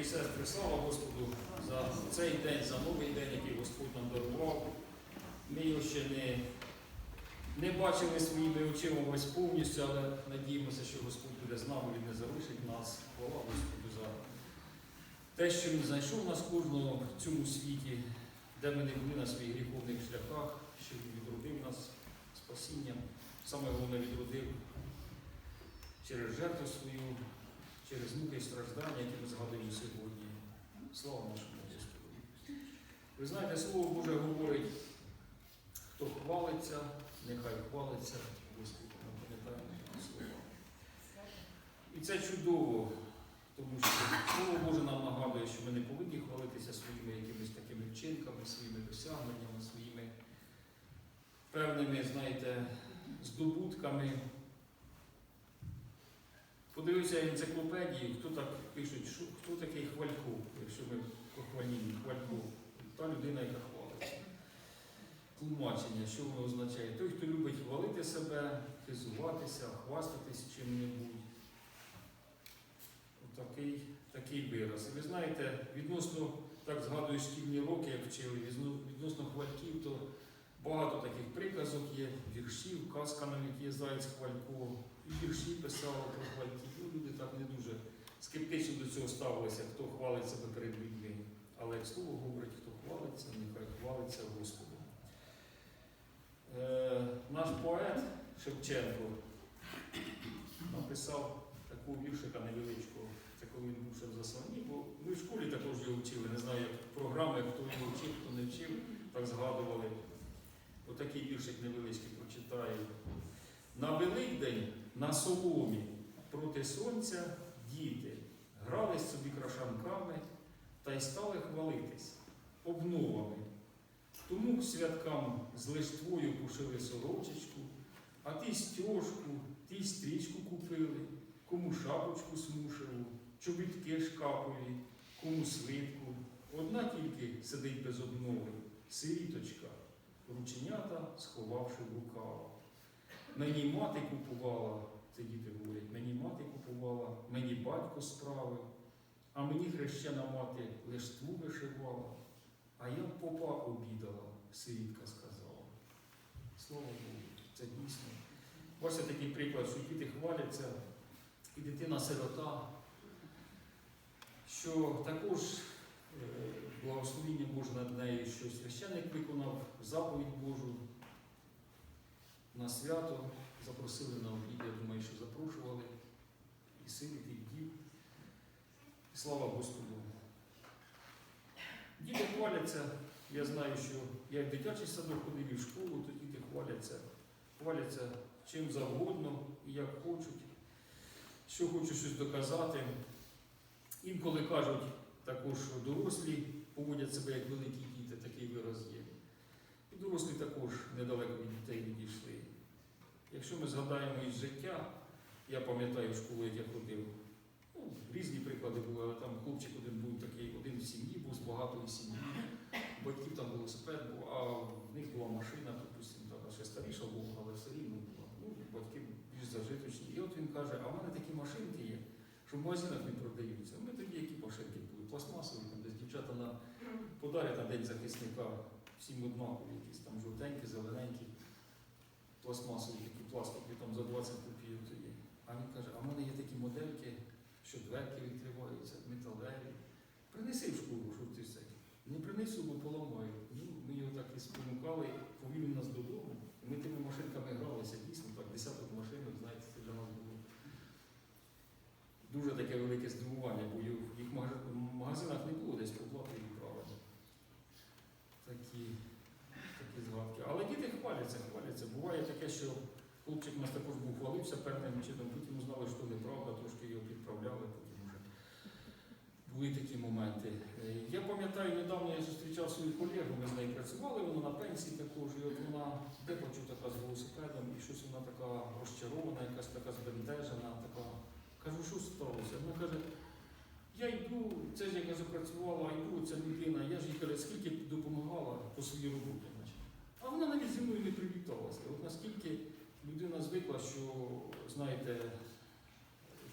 і сестри, слава Господу за цей день, за новий день, який Господь нам дарував. Ми його ще не, не бачили своїми очима ось повністю, але надіємося, що Господь буде з нами, Він не залишить нас. Хвала Господу за те, що Він знайшов нас кожного в цьому світі, де ми не були на своїх гріховних шляхах, що Він відродив нас спасінням. Саме головне відродив через жертву свою, через муки і страждання, які ми згадуємо сьогодні. Слава нашому Господу. Ви знаєте, Слово Боже говорить, хто хвалиться, нехай хвалиться Господу. Ми пам'ятаємо слова. І це чудово, тому що Слово Боже нам нагадує, що ми не повинні хвалитися своїми якимись такими вчинками, своїми досягненнями, своїми певними, знаєте, здобутками. Подивився енциклопедії, хто так пишуть, що, хто такий хвалько, якщо ми похвалімо хвалько, та людина, яка хвалиться. Тлумачення, що воно означає? Той, хто любить хвалити себе, хизуватися, хвастатись чим-небудь. Отакий такий вираз. І ви знаєте, відносно, так згадую шкільні роки, як вчили, відносно хвальків, то багато таких приказок є, віршів, казка навіть є Заєць Хвалько, і вірші писали про хвальків. Люди так не дуже скептично до цього ставилися, хто хвалить себе перед людьми. Але як слово говорить, хто хвалиться, нехай хвалиться Господом. Е, наш поет Шевченко написав таку віршика невеличку, це коли він був ще в засланні, бо ми в школі також його вчили, не знаю, як програми, хто його вчив, хто не вчив, так згадували. Отакий віршик невеличкий прочитаю. На Великдень на соломі проти сонця діти грались собі крашанками та й стали хвалитись обновами. Тому святкам з листвою пошили сорочечку, а ті стьожку, ті стрічку купили, кому шапочку смушеву, чобітки шкапові, кому свитку. Одна тільки сидить без обнови, сиріточка, рученята сховавши в рукава. Мені мати купувала, це діти говорять, мені мати купувала, мені батько справив, а мені хрещена мати лиштву вишивала, а я попа обідала, сирітка сказала. Слава Богу, це дійсно. Ось такий приклад, що діти хваляться, і дитина-сирота, що також е, благословіння Боже над нею, що священник виконав заповідь Божу на свято, запросили на обід, я думаю, що запрошували і сиріт, і вдів. І слава Господу. Діти хваляться, я знаю, що я в дитячий садок ходив і в школу, то діти хваляться, хваляться чим завгодно і як хочуть, що хочуть щось доказати. Інколи кажуть також, що дорослі поводять себе як великі діти, такий вираз є. І дорослі також недалеко від дітей відійшли. Якщо ми згадаємо із життя, я пам'ятаю школу, як я ходив, ну, різні приклади були, але там хлопчик один був такий, один в сім'ї, був з багатої сім'ї. Батьків там велосипед був, а в них була машина, така ще старіша була, але все рівно була. Ну, батьки більш зажиточні. І от він каже, а в мене такі машинки є, що в магазинах не продаються. Ми тоді які машинки були, пластмасові, там десь дівчата на подарять на День захисника, всім однакові, якісь там жовтенькі, зелененькі, пластмасові, які пластики там за 20 копійок тоді. А він каже, а в мене є такі модельки, що дверки відкриваються, металеві. Принеси в школу, що ти це. Не принесу, бо поламаю. Ну, ми його так і спонукали, повів нас додому. І ми тими машинками гралися, дійсно, так, десяток машинок, знаєте, це для нас було дуже таке велике здивування, бо їх їх в мага- в магазинах не було десь поплати відправлено. Такі, такі згадки. Але діти хваляться, хваляться. Буває таке, що хлопчик у нас також був певним чином, потім узнали, що неправда, трошки його підправляли, потім вже були такі моменти. Е, Я пам'ятаю, недавно я зустрічав свою колегу, ми з нею працювали, вона на пенсії також, і от вона де почув така з велосипедом, і щось вона така розчарована, якась така збентежена, така. Кажу, що сталося? Вона каже, я йду, це ж я каже, працювала, йду, ця людина, я ж їй каже, скільки допомагала по своїй роботі. А вона навіть зі мною не привіталася. От наскільки людина звикла, що, знаєте,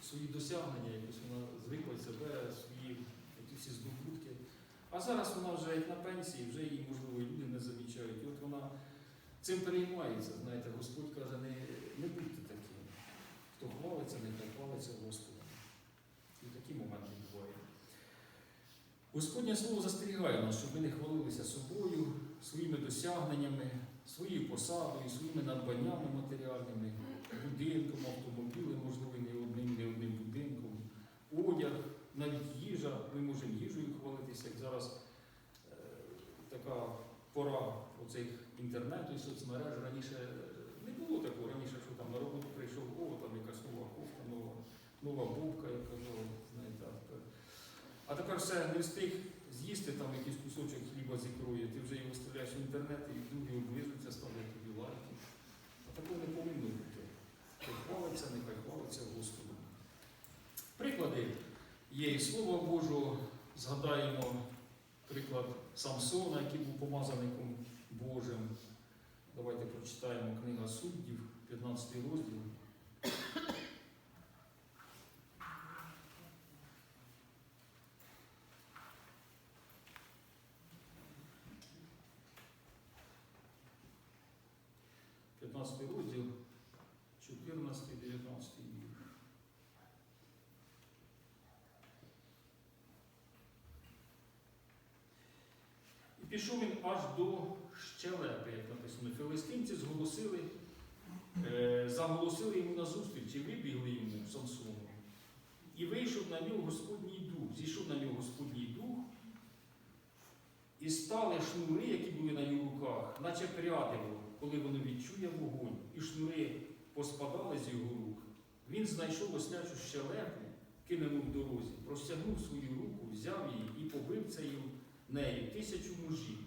свої досягнення, якось вона звикла себе, свої здобутки. А зараз вона вже як на пенсії, вже її, можливо, люди не замічають. І от вона цим переймається. Знаєте, Господь каже, не, не будьте таким. Хто хвалиться, нехай хвалиться Господом. І такі моменти бувають. Господнє слово застерігає нас, щоб ми не хвалилися собою, своїми досягненнями, своєю посадою, своїми надбаннями матеріальними, будинком, автомобілем, можливо, не одним, не одним будинком, одяг, навіть їжа. Ми можемо їжею хвалитися, як зараз е, така пора оцих інтернету і соцмереж. Раніше е, не було такого, раніше, що там на роботу прийшов, о, там якась нова кофта, нова, нова бубка, як казав, знаєте, а тепер. А тепер все не встиг з'їсти там якийсь кусочок хліба з ікрою, ти вже його виставляєш в інтернет і другі облизуються, ставлять тобі лайки. А такого не повинно бути. Хто хвалиться, нехай хвалиться Господом. Приклади є і Слова Божого. Згадаємо приклад Самсона, який був помазаником Божим. Давайте прочитаємо книга суддів, 15 розділ. П'ятнадцятий розділ, 14, 19 вірш. І пішов він аж до щелепи, як написано. Филистимці зголосили, е, заголосили йому на зустріч і вибігли йому Самсону. І вийшов на нього Господній дух, зійшов на нього Господній дух, і стали шнури, які були на його руках, наче прядиво, коли воно відчує вогонь, і шнури поспадали з його рук. Він знайшов ослячу щелепу, кинув в дорозі, простягнув свою руку, взяв її і побив цією нею тисячу мужів.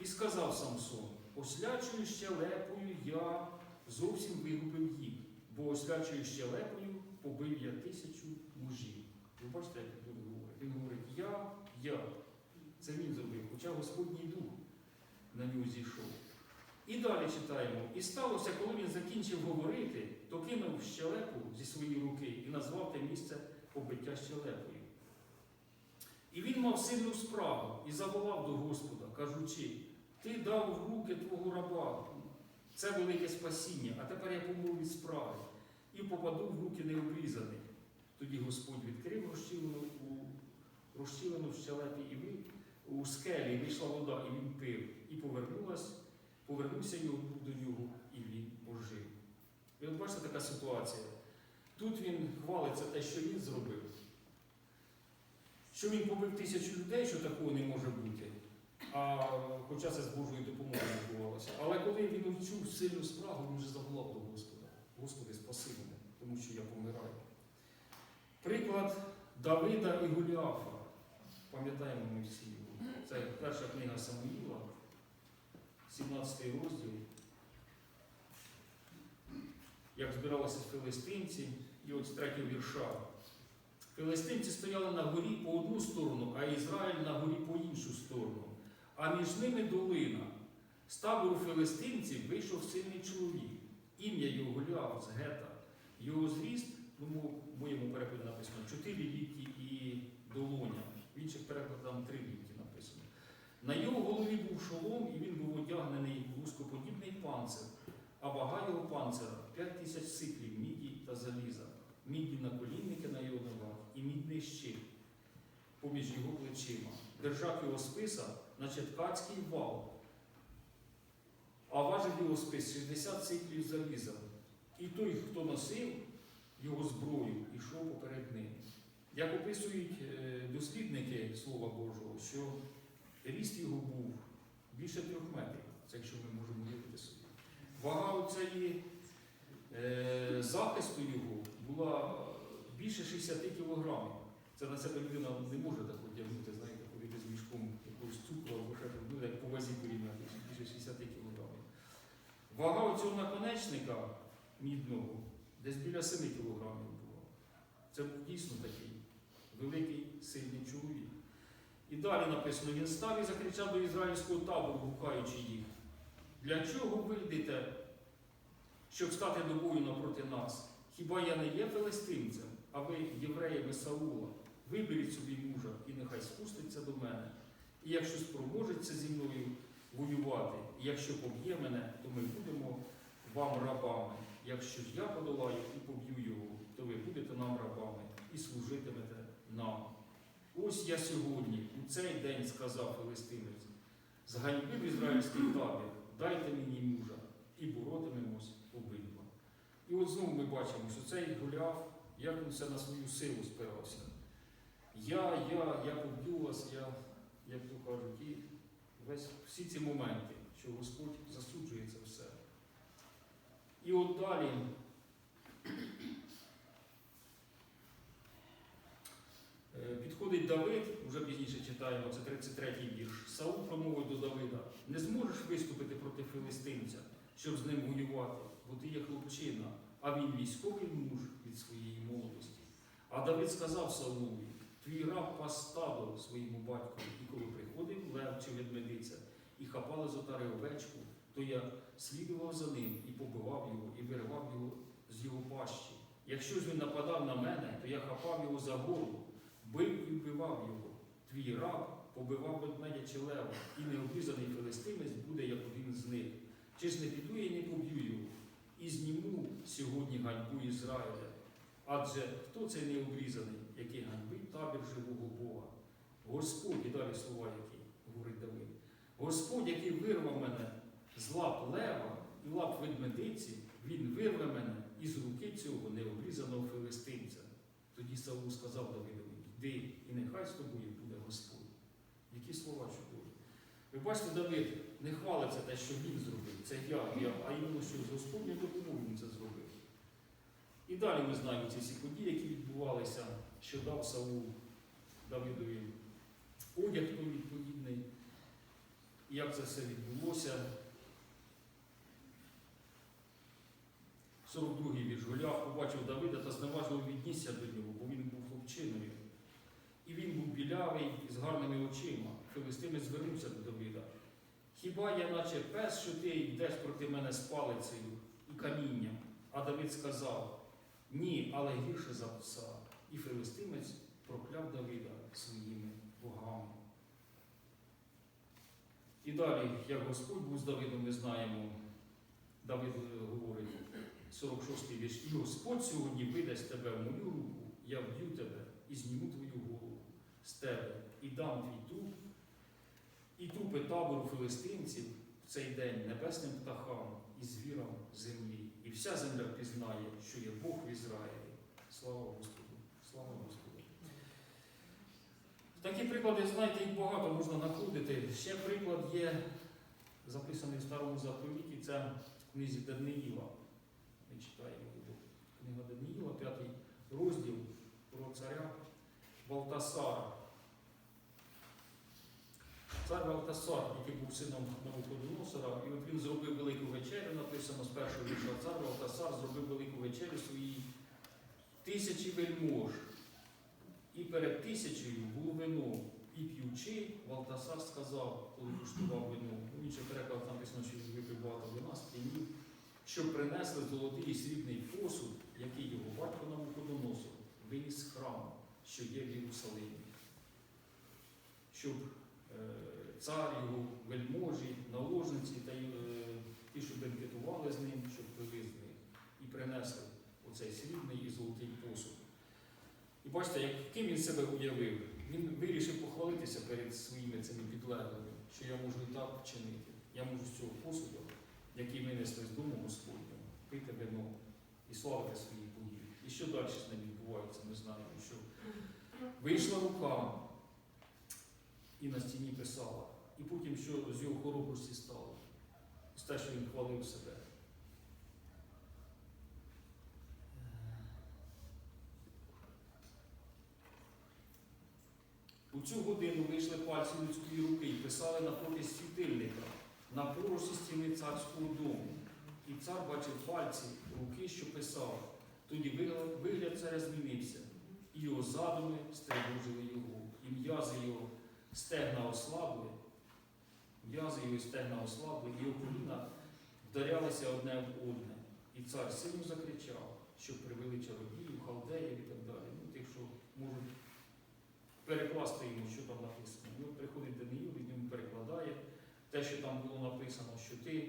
І сказав Самсон, ослячою щелепою я зовсім вигубив їх, бо ослячою щелепою побив я тисячу мужів. Ви бачите, як він говорить? Він говорить, я, я. Це він зробив, хоча Господній дух на нього зійшов. І далі читаємо. І сталося, коли він закінчив говорити, то кинув щелепу зі своєї руки і назвав те місце побиття щелепою. І він мав сильну справу і заволав до Господа, кажучи, ти дав в руки твого раба. Це велике спасіння, а тепер я помру від справи і попаду в руки необрізаних. Тоді Господь відкрив розчілену у в щелепі і у скелі вийшла вода, і він пив, і повернулась, повернувся його дух до нього, і він ожив. Ви бачите така ситуація. Тут він хвалиться те, що він зробив. Що він побив тисячу людей, що такого не може бути. А хоча це з Божою допомогою відбувалося. Але коли він відчув сильну справу, він вже заголав до Господа. Господи, спаси мене, тому що я помираю. Приклад Давида і Голіафа. Пам'ятаємо ми всі його. Це перша книга Самуїла, 17 розділ. Як збиралися филистимці, і от з третього вірша. Филистимці стояли на горі по одну сторону, а Ізраїль на горі по іншу сторону. А між ними долина. З табору филистимців вийшов сильний чоловік. Ім'я його Голіаф з Гета. Його зріст, ну, в моєму перекладі написано 4 лікті і долоня. В інших перекладах там 3 лікті написано. На його голові шолом, і він був одягнений в лускоподібний панцир, а вага його панцира 5 тисяч сиклів міді та заліза, мідні наколінники на його ногах і мідний щит поміж його плечима. Держав його списа, наче ткацький вал, а важив його спис 60 сиклів заліза. І той, хто носив його зброю, йшов поперед ним. Як описують е, дослідники Слова Божого, що ріст його був більше трьох метрів, це якщо ми можемо уявити собі. Вага цієї е, захисту його була більше 60 кілограмів. Це на себе людина не може так одягнути, знаєте, ходити з мішком якогось цукру або ще щось, ну, як по вазі порівняти, більше 60 кілограмів. Вага цього наконечника мідного десь біля 7 кілограмів була. Це був дійсно такий великий, сильний чоловік. І далі написано, він став і закричав до ізраїльського табору, гукаючи їх. Для чого ви йдете, щоб стати до бою напроти нас? Хіба я не є филистимцем, а ви євреями Саула? Виберіть собі мужа, і нехай спуститься до мене. І якщо спроможеться зі мною воювати, і якщо поб'є мене, то ми будемо вам рабами. Якщо ж я подолаю і поб'ю його, то ви будете нам рабами і служитимете нам. Ось я сьогодні, у цей день, сказав Филистимець, зганьбив ізраїльський табір, дайте мені мужа, і боротимемось обидва. І от знову ми бачимо, що цей гуляв, як він все на свою силу спирався. Я, я, я поб'ю вас, я, як то кажуть, і весь всі ці моменти, що Господь засуджує це все. І от далі. Підходить Давид, вже пізніше читаємо, це 33-й вірш. Саул промовив до Давида: не зможеш виступити проти филистимця, щоб з ним воювати, бо ти є хлопчина, а він військовий муж від своєї молодості. А Давид сказав Саулові: твій раб пас стадо своєму батькові, і коли приходив лев чи ведмедиця і хапали з отари овечку, то я слідував за ним і побивав його, і виривав його з його пащі. Якщо ж він нападав на мене, то я хапав його за горло, бив і вбивав його. Твій раб побивав ведмедя чи лева, і необрізаний филистимець буде, як один з них. Чи ж не піду я не поб'ю його, і зніму сьогодні ганьбу Ізраїля. Адже хто цей необрізаний, який ганьбить табір живого Бога? Господь, і далі слова, які говорить Давид. Господь, який вирвав мене з лап лева і лап ведмедиці, він вирве мене із руки цього необрізаного филистимця. Тоді Саул сказав Давидові, йди, і нехай з тобою буде Господь. Які слова чудові. Ви бачите, Давид не хвалиться те, що він зробив, це я, я, а іменно що з Господньою допомогою він це зробив. І далі ми знаємо ці всі події, які відбувалися, що дав Саул Давидові одяг той відповідний, як це все відбулося. 42-й вірш. Голіаф побачив Давида та зневажливо віднісся до нього, бо він був хлопчиною. І він був білявий з гарними очима. Филистимець звернувся до Давида. Хіба я, наче пес, що ти йдеш проти мене з палицею і камінням? А Давид сказав: Ні, але гірше за пса. І филистимець прокляв Давида своїми богами. І далі, як Господь був з Давидом, ми знаємо, Давид е, говорить, 46-й вірш, і Господь сьогодні видасть тебе в мою руку, я вб'ю тебе і зніму твою голову з тебе, і дам твій труп, і трупи табору филистимців в цей день небесним птахам і звірам землі. І вся земля пізнає, що є Бог в Ізраїлі. Слава Господу! Слава Господу! Такі приклади, знаєте, їх багато можна знаходити. Ще приклад є записаний в старому заповіті, це в книзі Даниїла. Ми читаємо. Книга Даниїла, п'ятий розділ про царя Валтасара. Цар Валтасар, який був сином Навуходоносора, і от він зробив велику вечерю, написано з першого вірша. Цар Валтасар зробив велику вечерю своїй тисячі вельмож. І перед тисячею було вино. І п'ючи, Валтасар сказав, коли куштував вино. Ну, інший переклад написано, що він випив багато вина, сп'янів, щоб принесли золотий і срібний посуд, який його батько Навуходоносор виніс з храму, що є в Єрусалимі. Щоб е, цар його вельможі, наложниці та е, ті, що бенкетували з ним, щоб них, і принесли оцей срібний і золотий посуд. І бачите, як, ким він себе уявив. Він вирішив похвалитися перед своїми цими підлеглими, що я можу і так вчинити. Я можу з цього посуду, який винесли з дому Господнього, пити вино і славити своїх богів. І що далі з ним відбувається, ми знаємо, що вийшла рука і на стіні писала. І потім, що з його хоробрості стало, з те, що він хвалив себе. У цю годину вийшли пальці людської руки і писали напроти світильника, на поросі стіни царського дому. І цар бачив пальці руки, що писав. Тоді вигляд царя змінився, і його задуми стривожили його, і м'язи його стегна ослабли, м'язи його і стегна ослабли, і його коліна вдарялися одне в одне. І цар сильно закричав, що привели чародіїв, халдеїв і так далі. Ну, тих, що можуть переластуємо, що там написано. І от приходить Даниїл, він йому перекладає те, що там було написано, що ти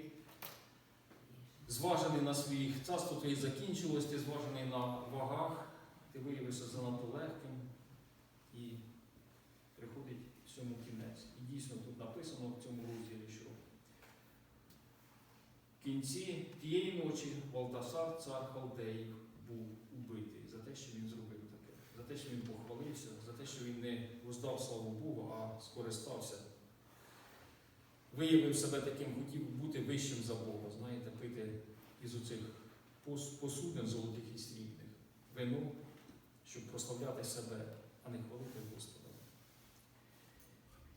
зважений на своїх, царство твоє закінчилось, ти зважений на вагах, ти виявився занадто легким і приходить всьому кінець. І дійсно тут написано в цьому розділі, що в кінці тієї ночі Валтасар, цар Халдеїв, був убитий за те, що він зробив таке, за те, що він похвалився, за те, що він не воздав славу Богу, а скористався. Виявив себе таким, хотів бути вищим за Бога, знаєте, пити із оцих пос- посудин золотих і срібних вино, щоб прославляти себе, а не хвалити Господа.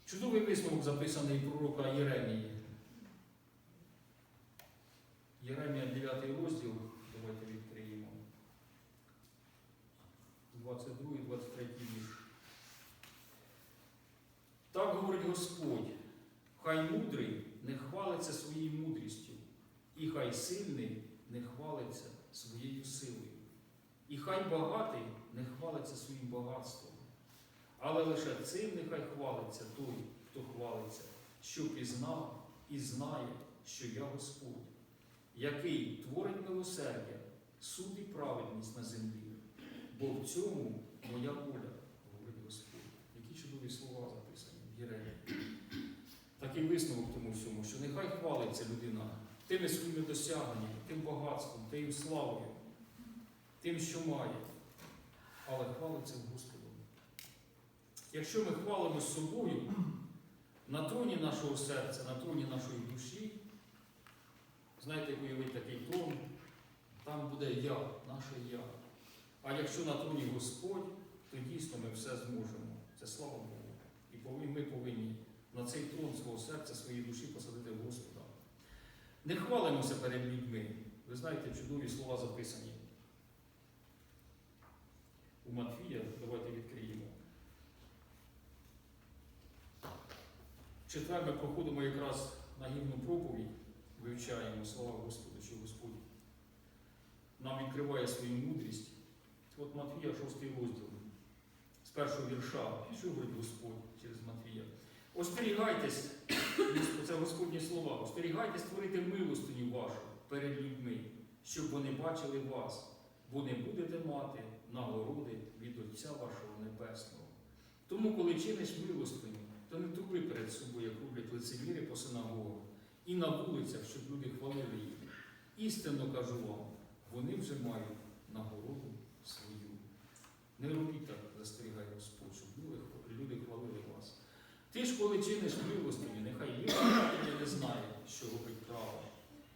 Чудовий висновок записаний пророка Єремії. Єремія 9 розділ, давайте відкриємо. 22 23 вірш. Так говорить Господь, хай мудрий не хвалиться своєю мудрістю, і хай сильний не хвалиться своєю силою. І хай багатий не хвалиться своїм багатством. Але лише цим нехай хвалиться той, хто хвалиться, що пізнав і знає, що я Господь, який творить милосердя, суд і праведність на землі. Бо в цьому моя воля, говорить Господь. Які чудові слова записані в Єремії. Такий висновок тому всьому, що нехай хвалиться людина тими своїми досягненнями, тим багатством, тією славою, тим, що має, але хвалиться Господом. Якщо ми хвалимо собою на троні нашого серця, на троні нашої душі, знаєте, як такий трон, там буде я, наше я. А якщо на троні Господь, то дійсно ми все зможемо. Це слава Богу. І ми повинні на цей трон свого серця, своєї душі посадити Господа. Не хвалимося перед людьми. Ви знаєте, чудові слова записані. У Матфія, давайте відкриємо. В четвер ми проходимо якраз на гімну проповідь, вивчаємо слава Господу, що Господь нам відкриває свою мудрість. От Матвія, 6 розділ, з першого вірша, що говорить Господь через Матвія. Остерігайтесь, це Господні слова, остерігайтесь творити милостиню вашу перед людьми, щоб вони бачили вас, бо не будете мати нагороди від Отця вашого Небесного. Тому, коли чиниш милостиню, то не труби перед собою, як роблять лицеміри по синагогах, і на вулицях, щоб люди хвалили їх. Істинно кажу вам, вони вже мають нагороду свою. Не робіть так, застерігає Господь, щоб люди, люди хвалили вас. Ти ж, коли чиниш милостиню, нехай людина не знає, що робить право,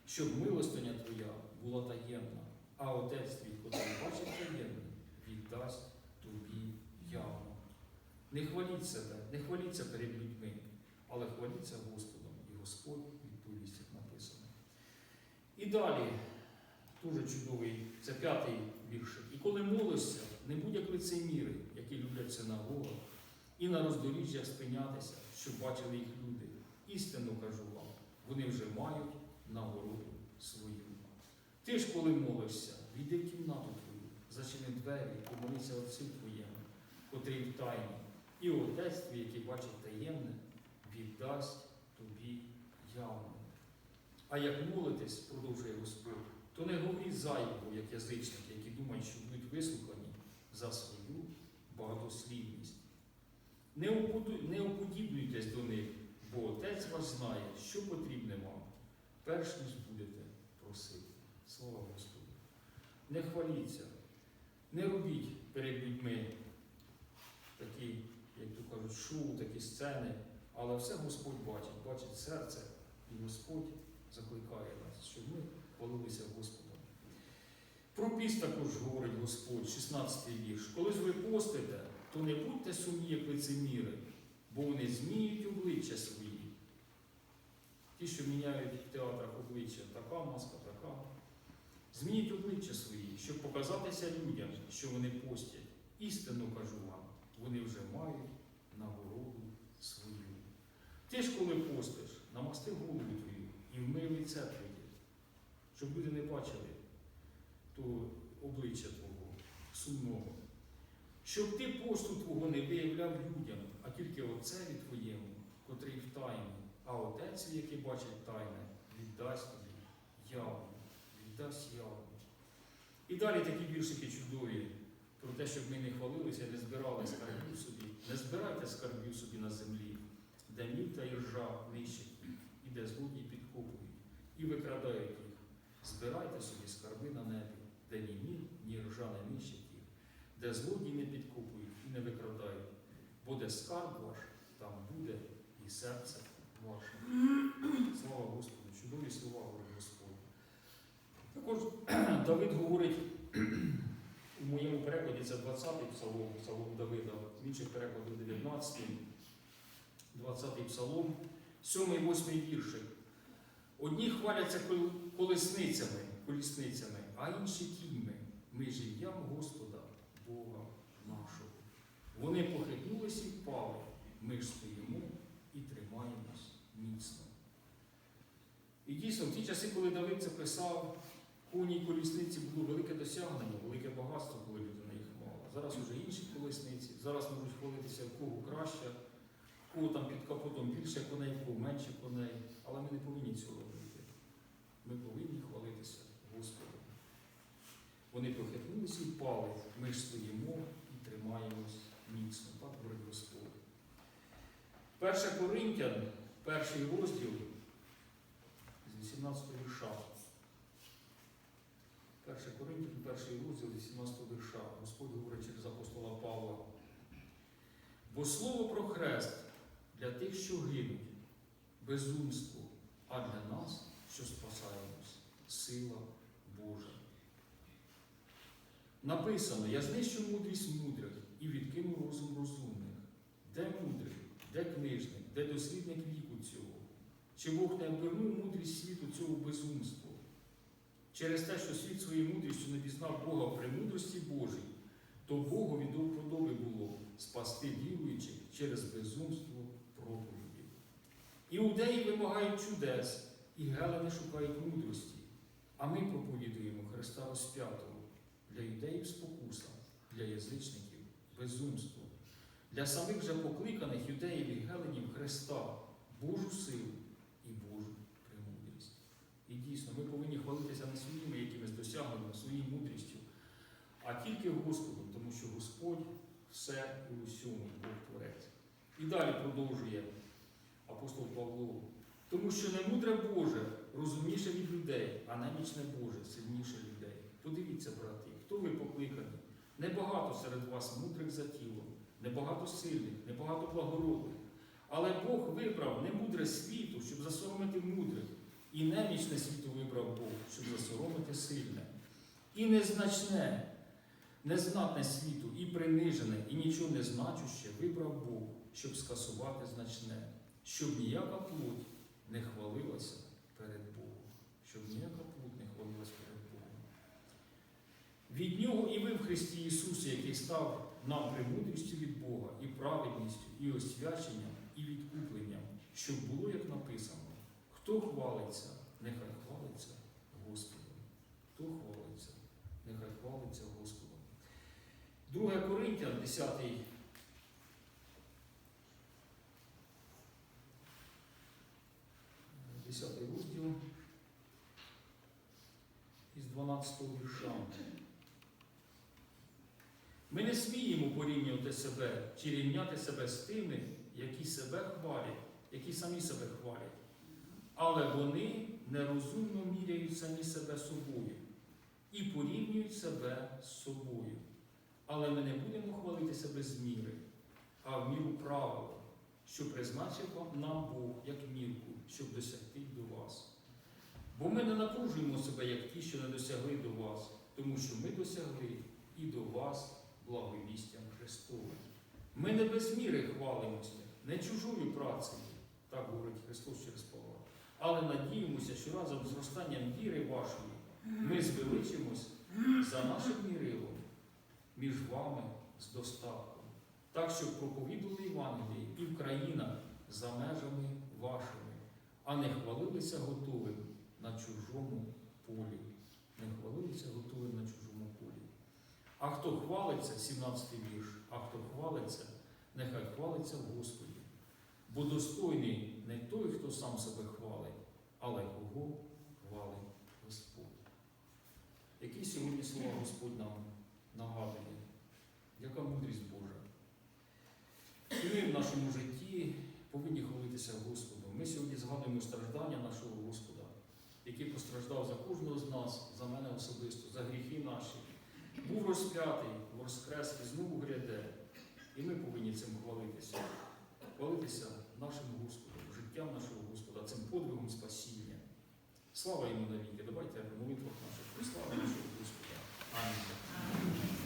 щоб милостиня твоя була таємна, а отець твій, котрий бачить таємне, віддасть тобі явно. Не хваліть себе, не хваліться перед людьми, але хваліться Господом, і Господь відповість, як написано. І далі, дуже чудовий, це п'ятий віршик. І коли молишся, не будь як лицеміри, які люблять синагогах, і на роздоріжжях спинятися, щоб бачили їх люди. Істинно кажу вам, вони вже мають нагороду свою. Ти ж, коли молишся, війди в кімнату твою, зачини двері, помолися Отцю твоєму, котрий в тайні, і Отець твій, який бачить таємне, віддасть тобі явно. А як молитесь, продовжує Господь, то не говоріть зайвого, як язичники, які думають, що будуть вислухані за свою багатослівність. Не уподібнюйтесь до них, бо Отець ваш знає, що потрібне вам, перш ніж будете просити. Слава Господу. Не хваліться, не робіть перед людьми такі, як то кажуть, шоу, такі сцени, але все Господь бачить, бачить серце, і Господь закликає нас, щоб ми хвалилися Господом. Про піст також говорить Господь, 16 вірш. Коли ж ви постите, то не будьте сумні, як лицеміри, бо вони зміють обличчя свої. Ті, що міняють в театрах обличчя, така маска, Зміють обличчя свої, щоб показатися людям, що вони постять. Істинно кажу вам, вони вже мають нагороду свою. Ти ж, коли постиш, намасти голову твою і вмий лице твоє, щоб люди не бачили то обличчя твого сумного. щоб ти посту твого не виявляв людям, а тільки отцеві твоєму, котрий в тайні, а отець, який бачить тайне, віддасть тобі явно, віддасть явно. І далі такі віршики чудові про те, щоб ми не хвалилися, не збирали скарбів собі. Не збирайте скарбів собі на землі, де міль та іржа нищать їх, і де злодії підкопують, і викрадають їх. Збирайте собі скарби на небі, де ні міль, ні ржа не нищать їх, де злодії не підкопують і не викрадають. Бо де скарб ваш, там буде і серце ваше. Слава Господу! Чудові слова. Також Давид говорить у моєму перекладі це 20-й псалом, псалом Давида, в інших перекладах 19, 20-й псалом, 7-8 віршик. Одні хваляться колесницями, колісницями, а інші кіньми. Ми ж ім'ям Господа, Бога нашого. Вони похитнулися і впали. Ми ж стоїмо і тримаємось міцно. І дійсно, в ті часи, коли Давид це писав, повній колісниці було велике досягнення, велике багатство, коли людина їх мало. Зараз вже інші колісниці, зараз можуть хвалитися, в кого краще, в кого там під капотом більше коней, в кого менше коней. Але ми не повинні цього робити. Ми повинні хвалитися Господом. Вони похитнулися і впали, ми ж стоїмо і тримаємось міцно. Так говорить Господь. Перше Коринтян, перший розділ з 18 шахти. 1 Коринтян, 1 розділ, 18 вірша. Господь говорить через апостола Павла. Бо слово про хрест для тих, що гинуть, безумство, а для нас, що спасаємось, сила Божа. Написано: я знищив мудрість мудрих і відкинув розум розумних. Де мудрий, де книжник, де дослідник віку цього? Чи Бог не обернув мудрість світу цього безумства? Через те, що світ своєю мудрістю не пізнав Бога в премудрості Божій, то Богові до вподоби було спасти віруючих через безумство проповіді. Іудеї вимагають чудес, і гелени шукають мудрості, а ми проповідуємо Христа розп'ятого. Для юдеїв спокуса, для язичників безумство, для самих же покликаних юдеїв і геленів Христа, Божу силу і Божу дійсно, ми повинні хвалитися не своїми якимись досягненнями, своєю мудрістю, а тільки Господом, тому що Господь все і усьому Бог Творець. І далі продовжує апостол Павло. Тому що не мудре Боже розумніше від людей, а немічне Боже сильніше людей. Подивіться, брати, хто ви покликані? Небагато серед вас мудрих за тілом, небагато сильних, небагато благородних. Але Бог вибрав немудре світу, щоб засоромити мудрих, і немічне світу вибрав Бог, щоб засоромити сильне. І незначне, незнатне світу, і принижене, і нічого не значуще вибрав Бог, щоб скасувати значне, щоб ніяка плоть не хвалилася перед Богом. Щоб ніяка плоть не хвалилася перед Богом. Від нього і ви в Христі Ісусі, який став нам премудрістю від Бога, і праведністю, і освяченням, і відкупленням, щоб було, як написано, хто хвалиться, нехай хвалиться Господом. Хто хвалиться, нехай хвалиться Господом. 2 Коринтян, 10 10 розділ із 12 вірша. Ми не сміємо порівнювати себе чи рівняти себе з тими, які себе хвалять, які самі себе хвалять. Але вони нерозумно міряють самі себе собою і порівнюють себе з собою. Але ми не будемо хвалитися без міри, а в міру правила, що призначив нам Бог як мірку, щоб досягти до вас. Бо ми не напружуємо себе, як ті, що не досягли до вас, тому що ми досягли і до вас благовістям Христовим. Ми не без міри хвалимося, не чужою працею, так говорить Христос через Павла, але надіємося, що разом з зростанням віри вашої ми звеличимось за нашим мірилом між вами з достатком, так, щоб проповідували Євангелії і в країнах за межами вашими, а не хвалилися готовим на чужому полі. Не хвалилися готовим на чужому полі. А хто хвалиться, 17 й вірш, а хто хвалиться, нехай хвалиться в Господі. Бо достойний не той, хто сам себе хвалить, але кого хвалить Господь. Які сьогодні слова Господь нам нагадує? Яка мудрість Божа? І ми в нашому житті повинні хвалитися Господом. Ми сьогодні згадуємо страждання нашого Господа, який постраждав за кожного з нас, за мене особисто, за гріхи наші. Був розп'ятий, воскрес і знову гряде. І ми повинні цим хвалитися. Хвалитися нашим Господом, життям нашого Господа, цим подвигом спасіння. Слава йому навіки. Давайте в молитвах наших Слава нашого Господа. Амінь.